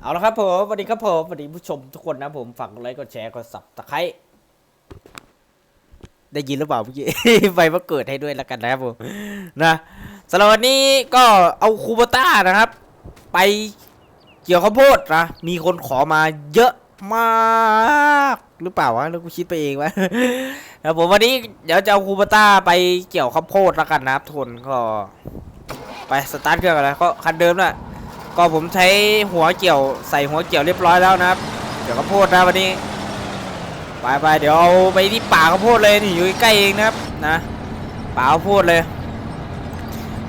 เอาละครับผมสวัสดีครับผมสวัสดีผู้ชมทุกคนนะผมฝากกดไลค์กดแชร์กดสับตะไคร้ได้ยินหรือเปล่าเมื่อกี้ไฟมาเกิดให้ด้วยแล้วกันนะครับผมนะสำหรับวันนี้ก็เอาคูบต้านะครับ ไปเกี่ยวข้าวโพดนะมีคนขอมาเยอะมากหรือเปล่าวะแล้วกูคิดไปเองวะแล้วผมวันนี้เดี๋ยวจะเอาคูบต้าไปเกี่ยวข้าวโพดแล้วกันนะครับทุกคนก็ ไปสตาร์ทเครื่องกันแล้วก็คันเดิมน่ะ ก็ผมใช้หัวเกี่ยวใส่หัวเกี่ยวเรียบร้อยแล้วนะครับ เดี๋ยวข้าวโพดนะวันนี้ไปไปเดี๋ยวเอาไปที่ป่าข้าวโพดเลยนี่อยู่ใกล้เองนะครับนะป่าข้าวโพดเลย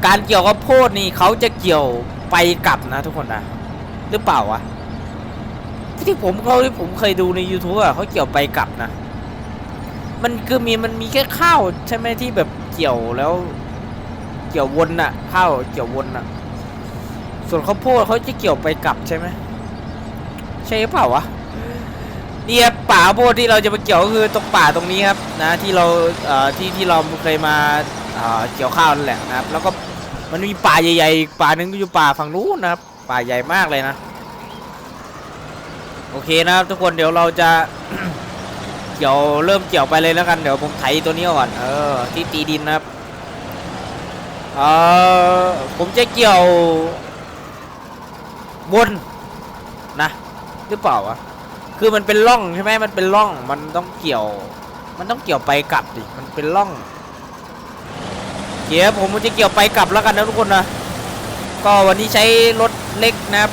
การเกี่ยวข้าวโพดนี่เขาจะเกี่ยวไปกลับนะทุกคนนะหรือเปล่าวะที่ผมเขาที่ผมเคยดูใน YouTube อะเขาเกี่ยวไปกลับนะ มันคือมีมันมีแค่ข้าวใช่ไหมที่แบบเกี่ยวแล้ว เกี่ยววนน่ะข้าวเกี่ยววนน่ะ ส่วนข้าวโพดเขาจะเกี่ยวไปกลับใช่ไหมใช่หรือเปล่าวะเนี่ยป่าข้าวโพดที่เราจะมาเกี่ยวก็คือตรงป่าตรงนี้ครับนะที่เราเอ่อที่ที่เราเคยมาเอ่อเกี่ยวข้าวนั่นแหละนะครับ แล้วก็มันมีป่าใหญ่ๆป่าหนึงก็อยู่ป่าฝั่งนู้นนะครับ ป่าใหญ่มากเลยนะ โอเคนะครับทุกคนเดี๋ยวเราจะเกี่ยวเริ่มเกี่ยวไปเลยแล้วกันเดี๋ยวผมไถตัวนี้ก่อนเออที่ตีดินนะครับเออผมจะเกี่ยว บนนะหรือเปล่าวะคือมันเป็นร่องใช่ไหมมันเป็นร่องมันต้องเกี่ยว มันต้องเกี่ยวไปกลับดิมันเป็นร่องเดี๋ยวผมจะเกี่ยวไปกลับแล้วกันนะทุกคนนะก็วันนี้ใช้รถเล็กนะครับ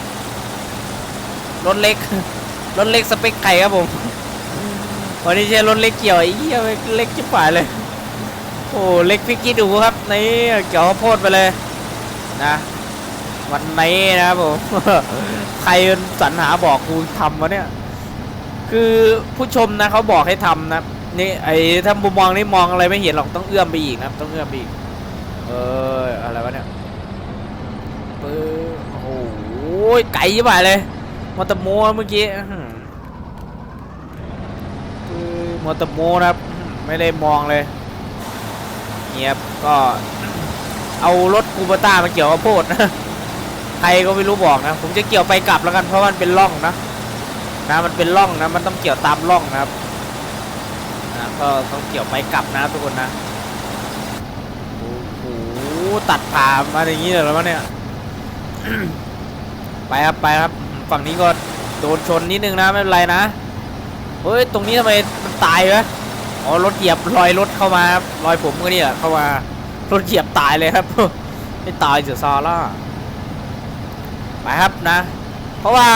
รถเล็กรถเล็กสเปคไข่ครับผมวันนี้ใช้รถเล็กเกี่ยวไอ้เหี้ยเล็กจิ๋วายเลยโอ้เล็กพิกกี้ดูครับนี่เกี่ยวโพดไปเลยนะ วันนี้นะครับผม ใครสรรหาบอกกูทำวะเนี่ย คือผู้ชมนะเขาบอกให้ทำนะนี่ไอ้ถ้ามุมมองนี่มองอะไรไม่เห็นหรอกต้องเอื้อมไปอีกนะครับต้องเอื้อมไปอีก เอออะไรวะเนี่ยปื้อโอ้โหไก่ยี่บ่ายเลยมอเตอร์โมเมื่อกี้คือมอเตอร์โมนะครับ ไม่ได้มองเลยเงียบก็เอารถคูปต้ามาเกี่ยวกับโพดใค รก็ไม่รู้บอกนะ ผมจะเกี่ยวไปกลับแล้วกันเพราะมันเป็นร่องนะนะมันเป็นร่องนะ มันต้องเกี่ยวตามร่องนะครับนะก็ต้องเกี่ยวไปกลับนะทุกคนนะโอ้โหตัดผ่ามาอย่างนี้เลยแล้วเนี่ยไปครับไปครับ ฝั่งนี้ก็โดนชนนิดนึงนะไม่เป็นไรนะเฮ้ยตรงนี้ทำไมมันตายวะอ๋อรถเหยียบรอยรถเข้ามาครับรอยผมก็เนี่ยเข้ามารถเหยียบตายเลยครับไม่ตายเสียซาร่า ไปครับนะ เพราะว่า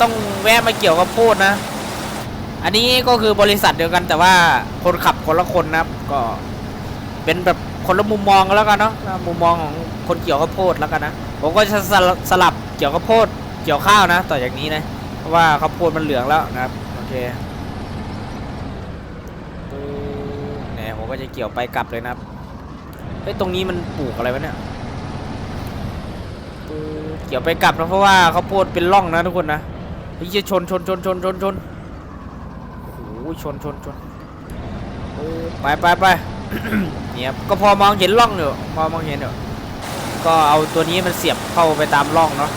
ต้องแวะมาเกี่ยวกับโพดนะ อันนี้ก็คือบริษัทเดียวกันแต่ว่าคนขับคนละคนนะครับ ก็เป็นแบบคนละมุมมองกันแล้วกันเนาะมุมมองของคนเกี่ยวข้าวโพดแล้วกันนะผมก็จะสลับสลับเกี่ยวข้าวโพดเกี่ยวข้าวนะ ต่อจากนี้นะเพราะว่าข้าวโพดมันเหลืองแล้วนะครับโอเคเนี่ยผมก็จะเกี่ยวไปกลับเลยนะครับเฮ้ยตรงนี้มันปลูกอะไรวะเนี่ย ปื๊ดเกี่ยวไปกลับนะเพราะว่าเขาวโพดเป็นร่องนะทุกคนนะเฮ้ยชนชนชนชนชนชนโอ้โหชนชนชนไปไปไปเนี่ยก็พอมองเห็นร่องอยู่พอมองเห็นอยู่ก็เอาตัวนี้มันเสียบเข้าไปตามร่องเนาะ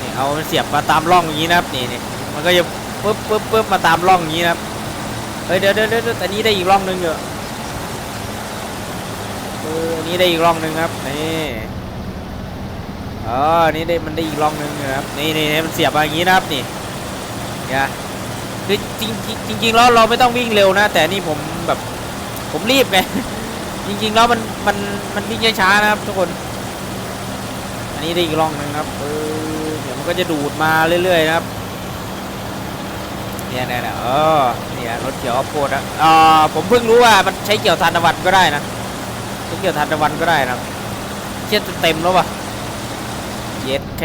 นี่เอามันเสียบมาตามร่องอย่างนี้นะครับนี่นี่มันก็จะปึ๊บปึ๊บปึ๊บมาตามร่องอย่างนี้นะครับเฮ้ยเดี๋ยวเดี๋ยวเดี๋ยวแต่นี้ได้อีกร่องหนึงอยู่เอ ออนี้ได้อีกรองหนึ่งครับนี่เออนี่ได้มันได้อีกรองหนึงอยู่นะครับนี่นี่นี่มันเสียบมาอย่างนี้นะครับนี่เนี่ยคือจริงจริงจริงแล้วเราไม่ต้องวิ่งเร็วนะ แต่นี่ผมแบบผมรีบไงจริงๆแล้วมันมันมันวิ่งช้าๆนะครับทุกคน อันนี้ได้อีกรองหนึ่งครับเออเดี๋ยวมันก็จะดูดมาเรื่อยๆนะครับเนี่ยเนี่ยเนี่ยเออเนี่ยรถเกี่ยวข้าวโพดนะอ่าผมเพิ่งรู้ว่ามันใช้เกี่ยวทานตะวันก็ได้นะ เกี่ยวทานตะวันก็ได้นะเชี่ยจะเต็มแล้ววะเย็ดเค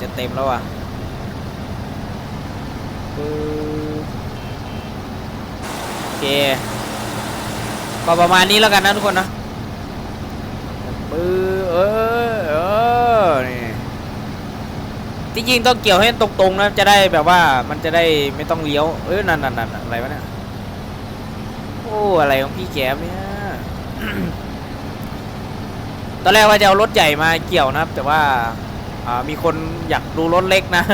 จะเต็มแล้ววะปึ๊บโอเคก็ประมาณนี้แล้วกันนะทุกคนนะปื้อเออเออนี่จริงๆต้องเกี่ยวให้ตรงๆนะจะได้แบบว่ามันจะได้ไม่ต้องเลี้ยวเอ้ยนั่นนั่นนั่นอะไรวะเนี่ยโอ้อะไรของพี่แกมเนี่ย ตอนแรกว่าจะเอารถใหญ่มาเกี่ยวนะครับ แต่ว่าามีคนอยากดูรถเล็กนะ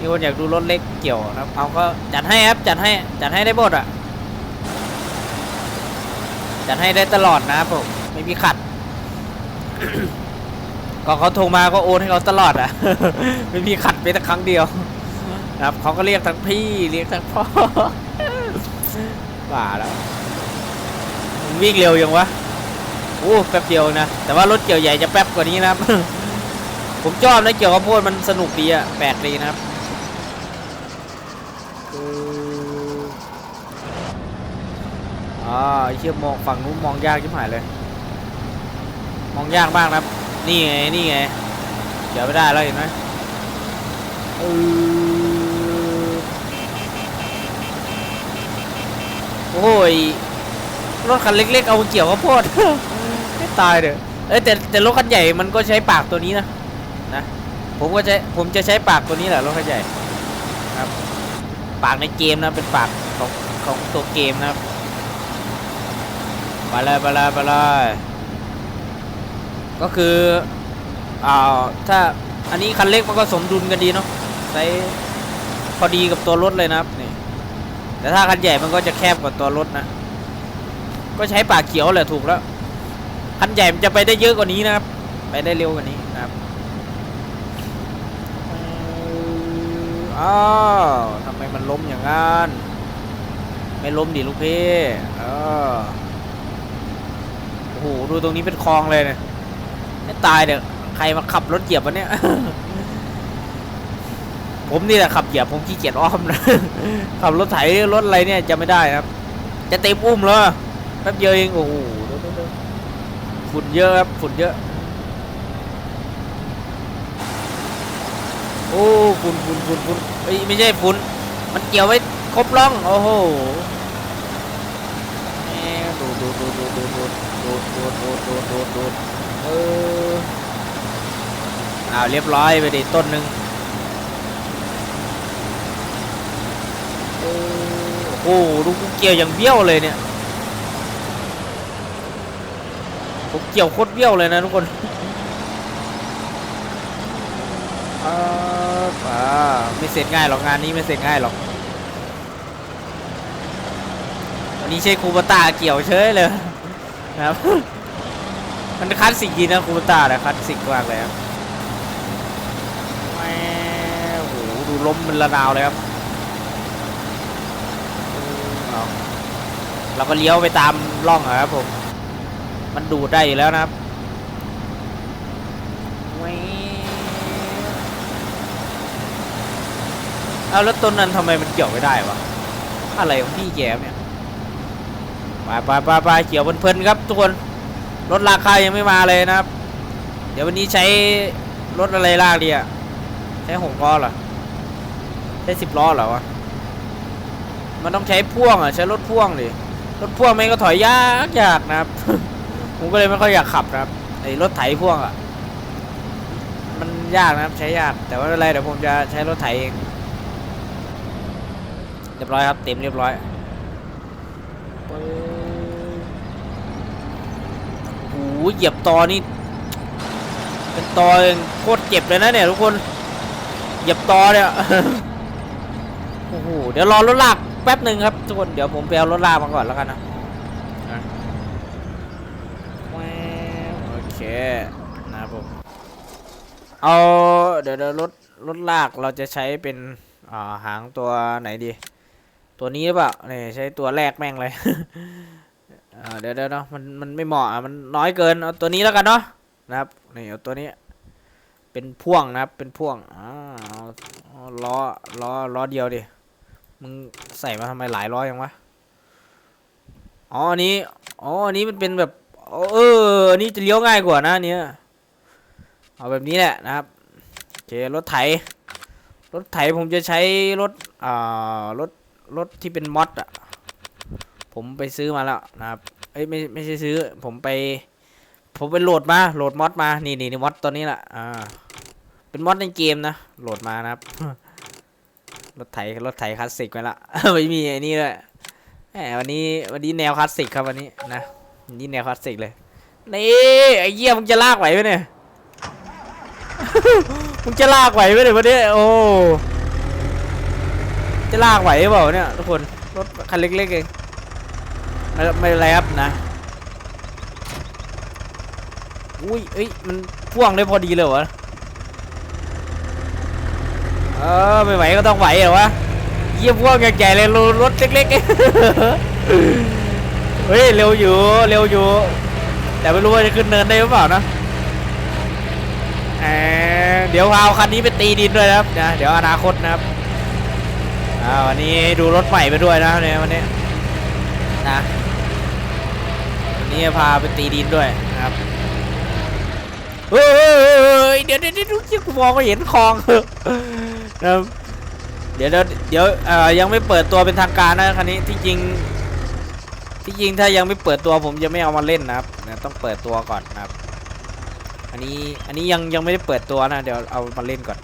มีคนอยากดูรถเล็กเกี่ยวนะครับ เอาก็จัดให้ครับจัดให้จัดให้ได้หมดอะ จัดให้ได้ตลอดนะครับผมไม่มีขัดก็เขาโทรมาก็โอนให้เขาตลอดอะ ไม่มีขัดไปแต่ครั้งเดียว นะครับเขาก็เรียกทั้งพี่เรียกทั้งพ่อบ้าแล้ววิ่งเร็วยังวะ อ้แป๊บเดียวนะ แต่ว่ารถเกี่ยวใหญ่จะแป๊บกว่านี้นะครับ ผมชอบนะเกี่ยวกับโพดมันสนุกดีอะแปลกดีนะครับอ๋อไอเชี่ยมองฝั่งนู้นมองยากชิบหายเลย มองยากมากนะครับ นี่ไงนี่ไงเดี๋ยวไม่ได้แล้วเห็นไหมเออโอ้ยรถคันเล็กๆ เอาเกี่ยวข้าวโพด ตายเด้อเอ้ยแต่แต่รถคันใหญ่มันก็ใช้ปากตัวนี้นะนะผมก็ใช้ผมจะใช้ปากตัวนี้แหละรถคันใหญ่ครับ ปากในเกมนะเป็นปากของของตัวเกมนะครับไปเลยไปเลยไปเลยก็คืออ่าถ้าอันนี้คันเล็กมันก็สมดุลกันดีเนาะใช้พอดีกับตัวรถเลยนะครับนี่แต่ถ้าคันใหญ่มันก็จะแคบกว่าตัวรถนะ ก็ใช้ปากเขียวแหละถูกแล้ว คันใหญ่มันจะไปได้เยอะกว่านี้นะครับ ไปได้เร็วกว่านี้นะครับอ้าวทำไมมันล้มอย่างนั้น ไม่ล้มดิลูกพี่เออโอ้โหดูตรงนี้เป็นคลองเลยเนี่ยไม่ตายเด้อใครมาขับรถเหยียบวะเนี่ย ผมนี่แหละขับเหยียบผมขี้เกียจอ้อมนะ ขับรถไถรถอะไรเนี่ยจะไม่ได้ครับ จะเต็มอุ้มแล้วแป๊บเดียวเองโอ้โห ฝุ่นเยอะครับฝุ่นเยอะ โอ้ฝุ่นฝุ่นฝุ่นฝุ่นเอ้ยไม่ใช่ฝุ่นมันเกี่ยวไว้ครบร่อง โอ้โหดูดูดูดูดูดูดูดูดูดูดูดูเอออ้าวเรียบร้อยไปดิต้นหนึ่งเออโอ้โหดูกูเกี่ยวอย่างเบี้ยวเลยเนี่ยผมเกี่ยวโคตรเบี้ยวเลยนะทุกคนอ่าอ่าไม่เสร็จง่ายหรอกงานนี้ไม่เสร็จง่ายหรอกวันนี้ใช้คูปตาเกี่ยวเฉยเลยนะครับ มันคลาสสิกดีนะคูปตาแต่คลาสสิกมากเลยครับแหมโอ้โหดูล้มมันระนาวเลยครับเราก็เลี้ยวไปตามร่องอครับผม มันดูดได้อยู่แล้วนะครับเอาแล้วต้นนั้นทำไมมันเกี่ยวไม่ได้วะ อะไรของพี่แกเนี่ยไปไปไปไปเกี่ยวเพลินๆครับทุกคนรถราคายังไม่มาเลยนะครับ เดี๋ยววันนี้ใช้รถอะไรลากดีอะใช้หกล้อเหรอใช้สิบล้อเหรอวะมันต้องใช้พ่วงอะใช้รถพ่วงดิรถพ่วงแม่ก็ถอยยากยากนะครับ ผมก็เลยไม่ค่อยอยากขับนะครับไอ้รถไถพ่วงอะ มันยากนะครับ ใช้ยาก แต่ว่าไม่เป็นไรเดี๋ยวผมจะใช้รถไถเองเรียบร้อยครับเต็มเรียบร้อยโอ้โหเหยียบตอนี่เป็นตอโคตรเจ็บเลยนะเนี่ยทุกคนเหยียบตอเนี่ยโอ้โหเดี๋ยวรอรถลากแป๊บหนึ่งครับทุกคนเดี๋ยวผมไปเอารถลากมาก่อนแล้วกันนะแววโอเค นะครับผม เอาเดี๋ยวรถรถลากเราจะใช้เป็นาหางตัวไหนดี ตัวนี้หรือเปล่านี่ใช้ตัวแรกแม่งเลยเดี๋ยวเดี๋ยวเนาะมันมันไม่เหมาะมันน้อยเกินเอาตัวนี้แล้วกันเนาะนะครับนี่เอาตัวนี้เป็นพ่วงนะครับเป็นพ่วงอ่าล้อล้อล้อเดียวดิมึงใส่มาทำไมหลายล้อยังวะอ๋ออันนี้อ๋ออันนี้มันเป็นแบบ เอออันนี้จะเลี้ยวง่ายกว่านะเนี้ยเอาแบบนี้แหละนะครับโอเครถไถ รถไถผมจะใช้รถอ่ารถรถที่เป็นมอดอะผมไปซื้อมาแล้วนะครับ เอ้ยไม่ไม่ใช่ซื้อ ผมไป ผมไปโหลดมาโหลดมอดมา นี่นี่นี่มอดตัวนี้แหละอ่า เป็นมอดในเกมนะ โหลดมานะครับ รถไถรถไถคลาสสิกไปละไม่มีไอ้นี่เลยแหมวันนี้วันนี้แนวคลาสสิกครับวันนี้นะ นนี้แนวคลาสสิกเลย นี่ไอ้เหี้ยมึงจะลากไหวไหมเนี่ย มึงจะลากไหวไหมเนี่ยวันนี้โอ้ จะลากไหวหรือเปล่าเนี่ยทุกคน รถคันเล็กๆเอง ไม่ไม่เป็นไรบนะ อุ้ยเอ้ย มันพ่วงได้พอดีเลยเหรอวะเออไม่ไหวก็ต้องไหวเหรอวะเยี่ยมพ่วงใหญ่ๆเลยรถเล็กๆ เฮ้ยเร็วอยู่เร็วอยู่ แต่ไม่รู้ว่าจะขึ้นเนินได้หรือเปล่านะแหมเดี๋ยวเอาคันนี้ไปตีดินด้วยนะครับนะเดี๋ยวอนาคตนะครับอ่าวันนี้ดูรถใหม่ไปด้วยนะเนี่ยวันนี้นะวันนี้พาไปตีดินด้วยนะครับเฮ้ยเดี๋ยวเดี๋ยวเดี๋ยวมองไม่เห็นคลองนะเดี๋ยวเดี๋ยวเดี๋ยวเอ่อยังไม่เปิดตัวเป็นทางการนะคันนี้ที่จริง ที่จริงถ้ายังไม่เปิดตัวผมจะไม่เอามาเล่นนะครับนะต้องเปิดตัวก่อนนะครับ อันนี้อันนี้ยังยังไม่ได้เปิดตัวนะเดี๋ยวเอามาเล่นก่อน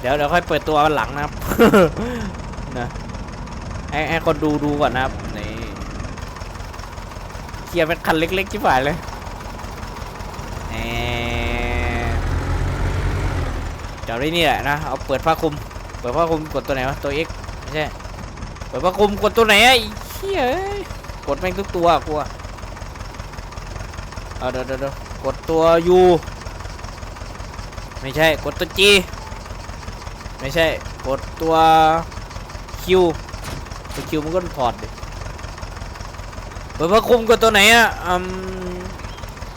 เดี๋ยวเดี๋ยวค่อยเปิดตัวหลังนะครับนะให้ให้คนดูดูก่อนนะครับนี่เคลียร์เป็นคันเล็กๆที่ฝ่ายเลยแหมเดี๋ยวได้นี่แหละนะเอาเปิดผ้าคลุม เปิดผ้าคลุมกดตัวไหนวะตัว X ไม่ใช่เปิดผ้าคลุมกดตัวไหนไอ้ เี้ยกดแม่งทุกตัวกลัวเอาเดี๋ยวเดี๋ยวเดี๋ยวกดตัว U ไม่ใช่กดตัว G ไม่ใช่กดตัว Q ตัว Q มันก็ถอดดิเปิดผ้าคลุมกดตัวไหนอะอืม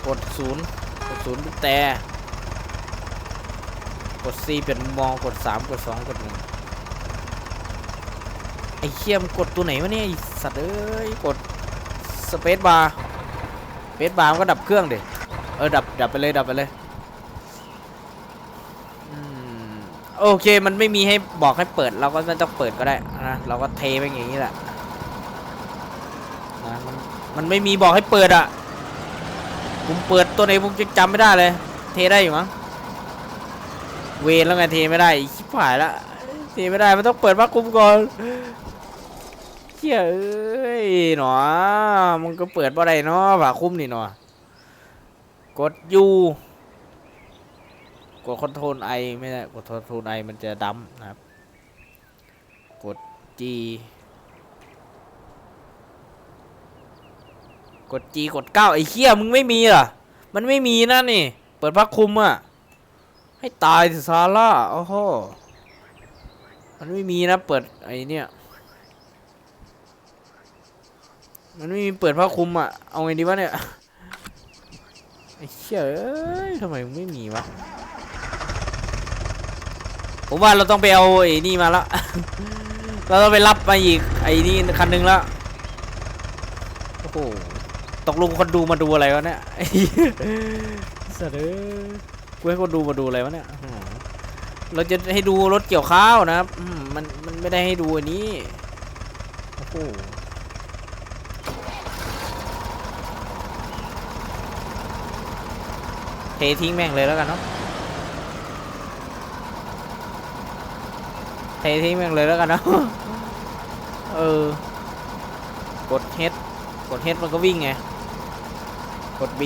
กดศูนย์กดศูนย์แต่กด C เป็นมุมมองกด 3 กด 2 กด 1 ไอ้เคียมนกดตัวไหนวะเนี่ยไอ้สัตว์เอ้ยกดสเปซบาร์สเปซบาร์มันก็ดับเครื่องดิเออดับดับไปเลยดับไปเลยอืมโอเคมันไม่มีให้บอกให้เปิดเราก็ไม่ต้องเปิดก็ได้นะเราก็เทไปอย่างนี้แหละนะมันมันไม่มีบอกให้เปิดอะผมเปิดตัวไหนผมจะจำไม่ได้เลย เทได้อยู่มั้งเวรแล้วไงเทไม่ได้อีกชิบหายละเทไม่ได้มันต้องเปิดพักคุมก่อน เฮ้ยเอ้ยหนอมันก็เปิดบ่ได้เนาะฝาคุมนี่หนอกดยูกดคอนโทรลไอไม่ได้กดคอนโทรลไอมันจะดำนะครับ กด G กด G กดเก้าไอ้เหี้ยมึงไม่มีเหรอมันไม่มีนะนี่ เปิดพักคุมอะให้ตายสิซาร่าโอ้โหมันไม่มีนะ เปิดไอเนี่ย มันไม่มีเปิดผ้าคลุมอะ เอาไงดีวะเนี่ย ไอ้เชี่ยเอ้ยทำไมมึงไม่มีวะ ผมว่าเราต้องไปเอาไอ้นี่มาละ เราต้องไปรับมาอีกไอ้นี่คันหนึงละ โอ้โห ตกลงคนดูมาดูอะไรวะเนี่ยไอ้เสัตว์เอ้ยกูให้คนดูมาดูอะไรวะเนี่ย เราจะให้ดูรถเกี่ยวข้าวนะครับมมันมันไม่ได้ให้ดูอันนี้ โอ้โห เททิ้งแม่งเลยแล้วกันเนาะเททิ้งแม่งเลยแล้วกันเนาะเออกด H กด H มันก็วิ่งไงกด B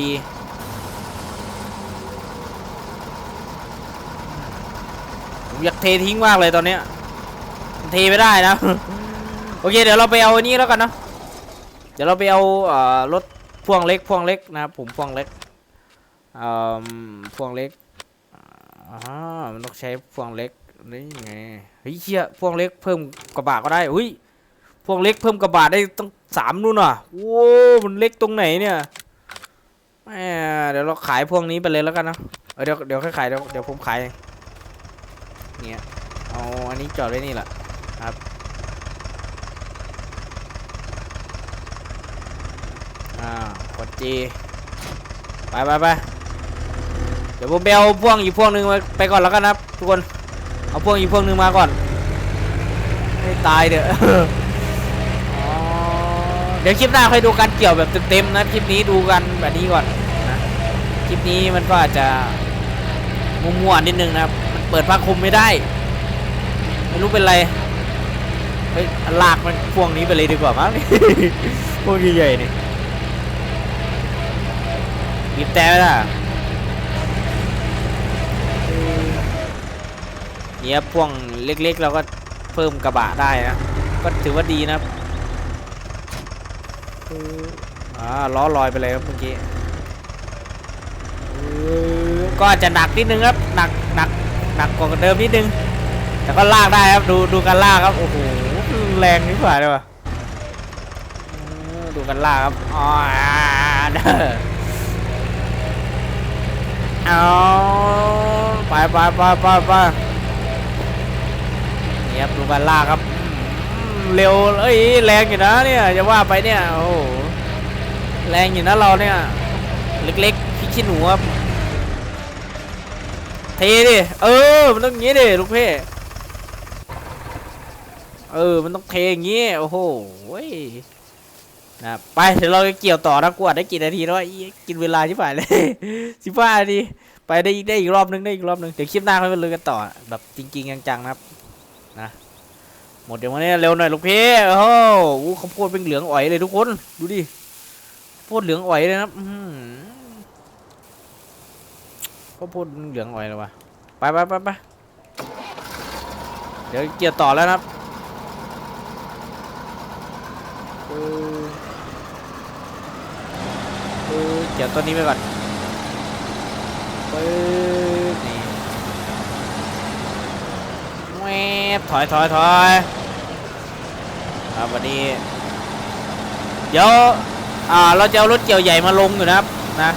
ผมอยากเททิ้งมากเลยตอนเนี้ยมันเทไม่ได้นะ โอเค เดี๋ยวเราไปเอาอันนี้แล้วกันเนาะเดี๋ยวเราไปเอาเอ่อรถพ่วงเล็กพ่วงเล็กนะครับผมพ่วงเล็ก เอ่อพวงเล็กอ่ามันต้องใช้พวงเล็กนี่ไงเฮ้ยเชี่ยพวงเล็กเพิ่มกระบะก็ได้อุ้ยพวงเล็กเพิ่มกระบะได้ตั้งสามนู่นน่ะโว้มันเล็กตรงไหนเนี่ยแหมเดี๋ยวเราขายพวงนี้ไปเลยแล้วกันนะเออเดี๋ยวเดี๋ยวค่อยขายเดี๋ยวเดี๋ยวผมขายเนี่ยเอาอันนี้จอดไว้นี่แหละครับอ่ากดจีไปไปไป ดี๋ยวผมไปเอาพ่วงอีกพ่วงหนึ่งไปไปก่อนแล้วกันนะครับทุกคน เอาพ่วงอีกพ่วงหนึ่งมาก่อนให้ตายเด้อเดี๋ยวคลิปหน้าค่อยดูการเกี่ยวแบบเต็มๆนะคลิปนี้ดูกันแบบนี้ก่อนนะคลิปนี้มันก็อาจจะมัวๆนิดนึงนะครับมันเปิดผ้าคลุมไม่ได้ ไม่รู้เป็นไรเฮ้ยลากมันพวงนี้ไปเลยดีกว่ามั้งพวงใหญ่ๆนี่บีบแต่ไว้ล่ะ เนี่ยพ่วงเล็กๆเราก็เพิ่มกระบะได้นะ ก็ถือว่าดีนะครับอ่าล้อลอยไปเลยครับเมื่อกี้ก็อาจจะหนักนิดนึงครับหนักหนักหนักกว่าเดิมนิดนึง แต่ก็ลากได้ครับดูดูการลากครับโอ้โหแรงนิดกว่าเลยว่ะดูกันลากครับอ๋อเอาไปไปไปไปไป ครับดูกันลากครับเร็วเอ้ยแรงอยู่นะเนี่ยจะว่าไปเนี่ยโอ้โหแรงอยู่นะเราเนี่ยเล็กๆพี่ขี้หนูครับเทดิเออมันต้องงี้ดิลูกเพ่เออมันต้องเทอย่างงี้โอ้โหนะไปเดี๋ยวเราจะเกี่ยวต่อนะกวดได้กี่นาทีแล้วกินเวลาชิบหายเลยสิบห้านาทีไปได้อีกได้อีกรอบนึงได้อีกรอบนึงเดี๋ยวคลิปหน้าค่อยมาลุยกันต่อแบบจริงๆจังๆนะครับ มดเดี๋ยววันนี้เร็วหน่อยลูกพี่โอ้โหข้าวโพดเป็นเหลืองอ๋อยเลยทุกคน ดูดิข้าวโพดเหลืองอ๋อยเลยนะข้าวโพดเหลืองอ๋อยเลยวะไปไปไปไปเดี๋ยวเกี่ยวต่อแล้วนะครับเออเออเกี่ยวต้นนี้ไปก่อนปึ๊บนี่แวบถอยถอยถอย ครับวันนี้ เดี๋ยวอ่าเราจะเอารถเกี่ยวใหญ่มาลงอยู่นะครับนะ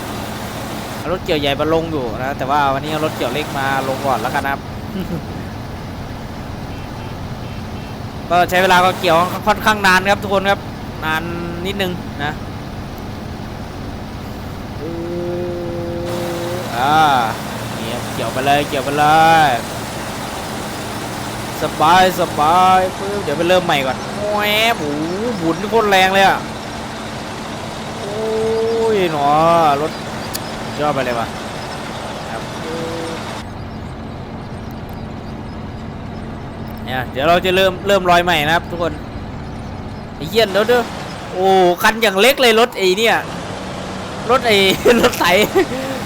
รถเกี่ยวใหญ่มาลงอยู่นะ แต่ว่าวันนี้เอารถเกี่ยวเล็กมาลงก่อนแล้วกันครับ ก็ใช้เวลาก็เกี่ยวค่อนข้างนานครับทุกคนครับนานนิดนึงนะอืออ่านี่ครับเกี่ยวไปเลยเกี่ยวไปเลย สบายสบายเดี๋ยวไปเริ่มใหม่ก่อนแหวบโอ้โหหมุนโคตรแรงเลยอะโอ้ยหนอรถยอดไปเลยว่ะเนี่ยเดี๋ยวเราจะเริ่มเริ่มรอยใหม่นะครับทุกคนไอ้เหี้ยนแล้วเด้อโอ้คันอย่างเล็กเลยรถไอ้เนี่ยรถไอ้รถไถ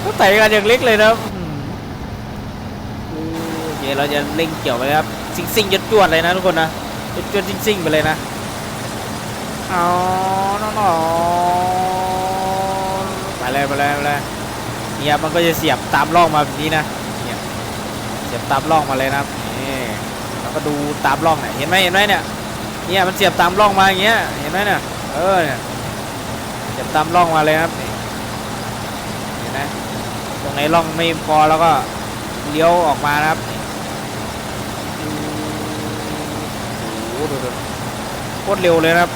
รถไถกันอย่างเล็กเลยนะ มโอเคเราจะเร่งเกี่ยวไปครับซิ่งซิงๆยดจวดเลยนะทุกคนนะยดจวดซิ่งซิงๆไปเลยนะเอาน้องๆไปเลยไปเลยไปเลยเนี่ยมันก็จะเสียบตามร่องมาแบบนี้นะเนี่ยเสียบตามร่องมาเลยนะนี่แล้วก็ดูตามร่องเนี่ยเห็นไหมเห็นไหมเนี่ยเนี่ยมันเสียบตามร่องมาอย่างเงี้ยเห็นไหมเนี่ยเออเนี่ยเสียบตามร่องมาเลยครับนี่เห็นไหมตรงไหนร่องไม่พอแล้วก็เลี้ยวออกมานะครับนี่โอ้โห ดูดูโคตรเร็วเลยนะครับ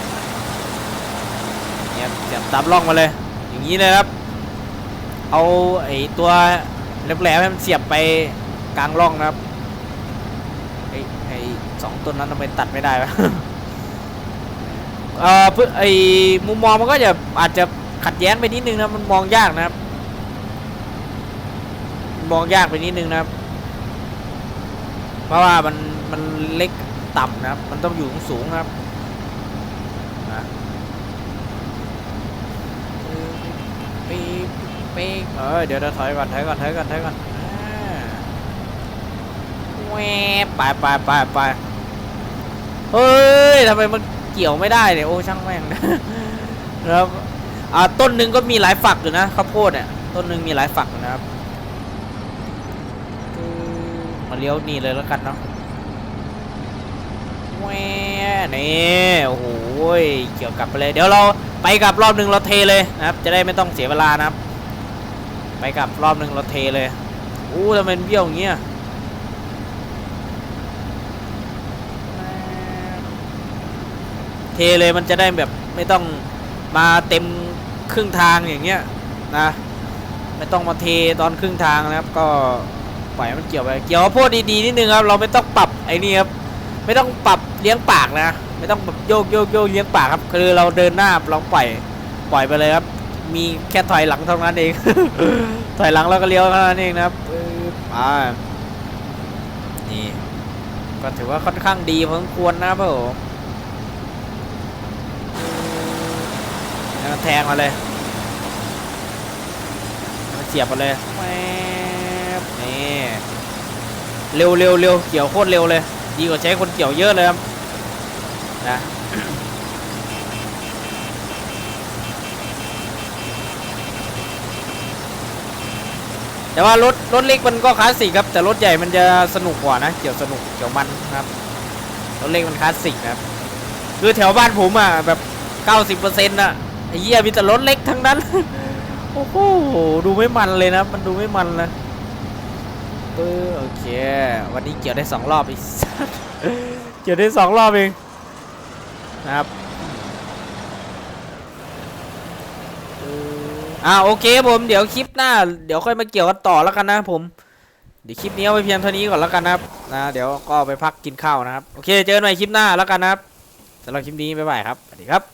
เนี่ยเสียบตามร่องมาเลย อย่างนี้เลยครับ เอาไอ้ตัวแหลมๆให้มันเสียบไปกลางร่องนะครับไอ้ไอ้สองต้นนั้นทำไมตัดไม่ได้วะเอ่อเพื่อไอ้มุมมองมันก็จะอาจจะขัดแย้งไปนิดนึงนะมันมองยากนะครับมันมองยากไปนิดนึงนะครับ เพราะว่ามันมันเล็ก ต่ำนะครับ มันต้องอยู่สูงครับนะปีปีเออเดี๋ยวเดี๋ยวถอยก่อนถอยก่อนถอยก่อนถอยก่อนแหวไปไปไปไปเฮ้ยทำไมมันเกี่ยวไม่ได้เนี่ยโอ้ช่างแม่งนะครับอ่าต้นหนึ่งก็มีหลายฝักอยู่นะข้าวโพดเนี่ยต้นหนึ่งมีหลายฝักนะครับมาเลี้ยวนี่เลยแล้วกันเนาะ แหวนี่โอ้โหเกี่ยวกับไปเลย เดี๋ยวเราไปกับรอบหนึ่งเราเทเลยนะครับ จะได้ไม่ต้องเสียเวลานะครับ ไปกับรอบหนึ่งเราเทเลยอู้ทำไมมันเบี้ยวอย่างเงี้ยเทเลยมันจะได้แบบไม่ต้องมาเต็มครึ่งทางอย่างเงี้ยนะไม่ต้องมาเทตอนครึ่งทางนะครับ ก็ปล่อยมันเกี่ยวไปเกี่ยวข้าวโพดดีๆนิดนึงครับ เราไม่ต้องปรับไอ้นี่ครับ ไม่ต้องปรับเลี้ยงปากนะ ไม่ต้องแบบโยกโยกโยกเลี้ยงปากครับ คือเราเดินหน้าเราปล่อยปล่อยไปเลยครับ มีแค่ถอยหลังเท่านั้นเอง ถอยหลังแล้วก็เลี้ยวเท่านั้นเองนะครับอ่านี่ก็ถือว่าค่อนข้างดีพอสมควรนะครับผมแล้แทงมาเลยเสียบมาเลยแนี่เร็วเร็วเร็วเกี่ยวโคตรเร็วเลย ดีกว่าใช้คนเกี่ยวเยอะเลยครับนะแต่ว่ารถรถเล็กมันก็คลาสสิกครับแต่รถใหญ่มันจะสนุกกว่านะเกี่ยวสนุกเกี่ยวมันครับรถเล็กมันคลาสสิกนะครับคือแถวบ้านผมอะแบบ 90%อะไอ้เหี้ยมีแต่รถเล็กทั้งนั้นโอ้โหดูไม่มันเลยนะ มันดูไม่มันเล ยเออโอเค วันนี้เกี่ยวได้สองรอบอีกเกี่ยวได้สองรอบเองนะครับเอออ่าโอเคผมเดี๋ยวคลิปหน้า เดี๋ยวค่อยมาเกี่ยวกันต่อแล้วกันนะผมเดี๋ยวคลิปนี้เอาไปเพียงเท่านี้ก่อนแล้วกันนะครับนะเดี๋ยวก็ไปพักกินข้าวนะครับ โอเค เจอกันใหม่คลิปหน้าแล้วกันนะครับสำหรับคลิปนี้บ๊ายบายครับสวัสดีครับ